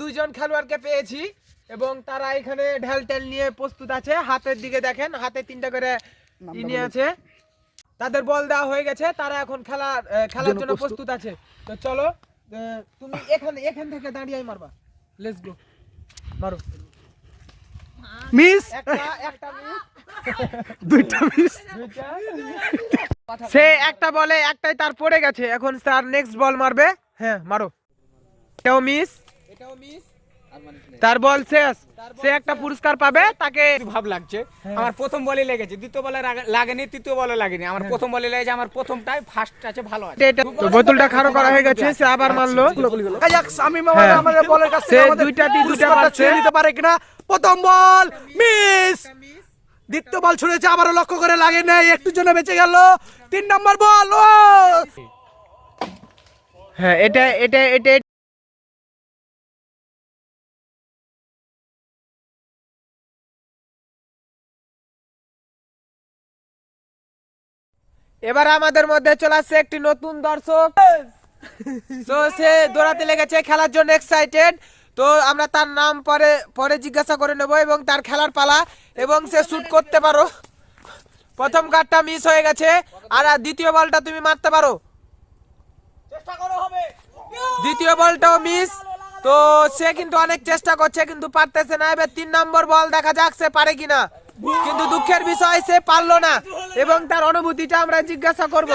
দুইজন খেলোয়াড়কে পেয়েছি এবং তারা এখানে ঢেল টেল নিয়ে প্রস্তুত আছে। হাতের দিকে দেখেন হাতে তিনটা করে ই নিয়ে আছে। তাদের বল দেওয়া হয়ে গেছে তারা এখন খেলা খেলার জন্য প্রস্তুত। আছে। তো চলো তুমি এখানে এখান থেকে দাঁড়িয়ে মারবা। লেটস গো মারো। মিস! একটা একটা মিস দুইটা মিস সে একটা বলে একটাই তার পড়ে গেছে। এখন তার নেক্সট বল মারবে। হ্যাঁ মারো। এটাও মিস তার বল শেষ। সে একটা পুরস্কার পাবে তাকে ভাব লাগছে। আমার প্রথম বলে লেগেছে দ্বিতীয় বলে লাগেনি তৃতীয় বলে লাগেনি। আমার প্রথম বলে লেগেছে আমার প্রথমটাই ফার্স্ট আছে ভালো আছে। তো বোতলটা খাড়ো করা হয়ে গেছে সে আবার মারলো। আয়াক শামিম মামা হ্যাঁ। আমাদের বলের কাছ দুইটা দুইটা। ছুঁয়ে নিতে পারে কিনা? প্রথম বল মিস দ্বিতীয় বল ছুঁড়েছে আবারও লক্ষ্য করে লাগে নাই একটু জন্য বেঁচে গেল। তিন নম্বর বল ও! হ্যাঁ এটা এটা এটা এবার আমাদের মধ্যে চলে আসছে একটি নতুন দর্শক। তো সে দৌড়াতে লেগেছে খেলার জন্য এক্সাইটেড তো আমরা তার নাম পরে পরে জিজ্ঞাসা করে নেব এবং তার খেলার পালা এবং সে শুট করতে পারো। প্রথম কার্ডটা মিস হয়ে গেছে আর আর দ্বিতীয় বলটা তুমি মারতে পারো। দ্বিতীয় বলটাও মিস তো সে কিন্তু অনেক চেষ্টা করছে কিন্তু পারতেছে না। এবার তিন নম্বর বল দেখা যাক সে পারে কিনা। কিন্তু দুঃখের বিষয় সে পারল না। এবং তার অনুভূতিটা আমরা জিজ্ঞাসা করব।